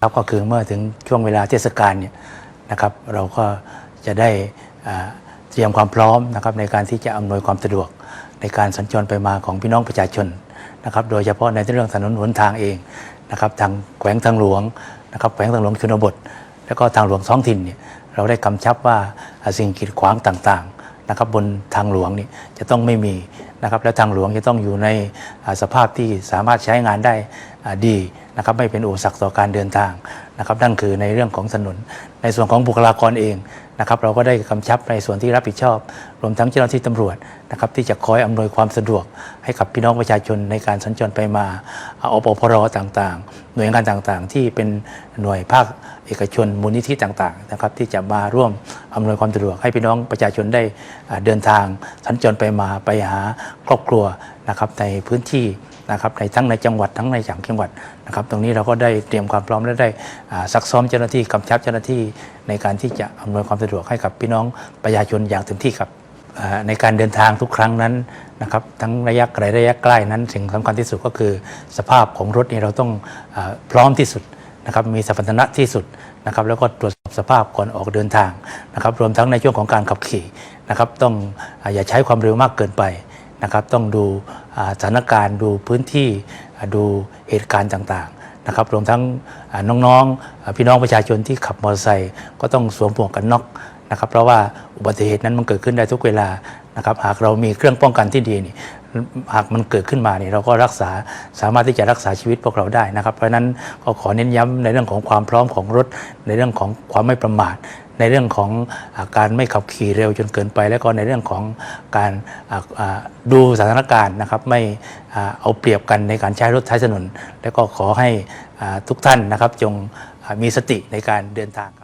ครับก็คือเมื่อถึงช่วงเวลาเทศกาลเนี่ยนะครับเราก็จะได้เตรียมความพร้อมนะครับในการที่จะอำนวยความสะดวกในการสัญจรไปมาของพี่น้องประชาชนนะครับโดยเฉพาะในเรื่องถนนหนทางเองนะครับทางแขวงทางหลวงนะครับแขวงทางหลวงชนบท แล้วก็ทางหลวงท้องถิ่นเนี่ยเราได้กำชับว่าอ่าสิ่งกีดขวางต่างๆ นะครับบนทางหลวงนี่จะต้องไม่มีนะครับและทางหลวงจะต้องอยู่ในสภาพที่สามารถใช้งานได้ดีนะครับไม่เป็นอุปสรรคต่อการเดินทางนะครับนั่นคือในเรื่องของถนน ในส่วนของบุคลากรเองนะครับเราก็ได้กำชับในส่วนที่รับผิดชอบ รวมทั้งเจ้าหน้าที่ตำรวจนะครับที่จะคอยอำนวยความสะดวกให้กับพี่น้องประชาชนในการสัญจรไปมาอ่าอปพรต่างๆ หน่วยงานต่างๆ ที่เป็นหน่วยภาคเอกชนมูลนิธิต่างๆนะครับที่จะมาร่วม อำนวยความสะดวกให้พี่น้องประชาชนได้เดินทาง สัญจรไปมาไปหาครอบครัวนะครับในพื้นที่นะครับในทั้งในจังหวัดทั้งในต่างจังหวัดนะครับ ตรงนี้เราก็ได้เตรียมความพร้อมและได้ซักซ้อมเจ้าหน้าที่กำชับเจ้าหน้าที่ในการที่จะอำนวยความสะดวกให้กับพี่น้องประชาชนอย่างเต็มที่ครับในการเดินทางทุกครั้งนั้นนะครับทั้งระยะไกลระยะใกล้นั้นสิ่งสำคัญที่สุดก็คือ สภาพของรถนี่เราต้องอพร้อมที่สุดนะครับมีสมรรถนะที่สุด นะครับแล้วก็ตรวจสอบสภาพก่อนออกเดินทางนะครับรวมทั้งในช่วงของการขับขี่นะครับต้องอย่าใช้ความเร็วมากเกินไปนะครับต้องดูสถานการณ์ดูพื้นที่ดูเหตุการณ์ต่างๆนะครับรวมทั้งน้องๆ พี่น้องประชาชนที่ขับมอเตอร์ไซค์ก็ต้องสวมหมวกกันน็อกนะครับเพราะว่าอุบัติเหตุนั้นมันเกิดขึ้นได้ทุกเวลานะครับหากเรามีเครื่องป้องกันที่ดีนี่ หากมันเกิดขึ้นมาเนี่ยเราก็รักษาสามารถที่จะรักษาชีวิตพวกเราได้นะครับ เพราะฉะนั้นก็ขอเน้นย้ำในเรื่องของความพร้อมของรถ ในเรื่องของความไม่ประมาท ในเรื่องของอาการไม่ขับขี่เร็วจนเกินไป แล้วก็ในเรื่องของการดูสถานการณ์นะครับ ไม่เอาเปรียบกันในการใช้รถใช้ถนน แล้วก็ขอให้ทุกท่านนะครับจงมีสติในการเดินทาง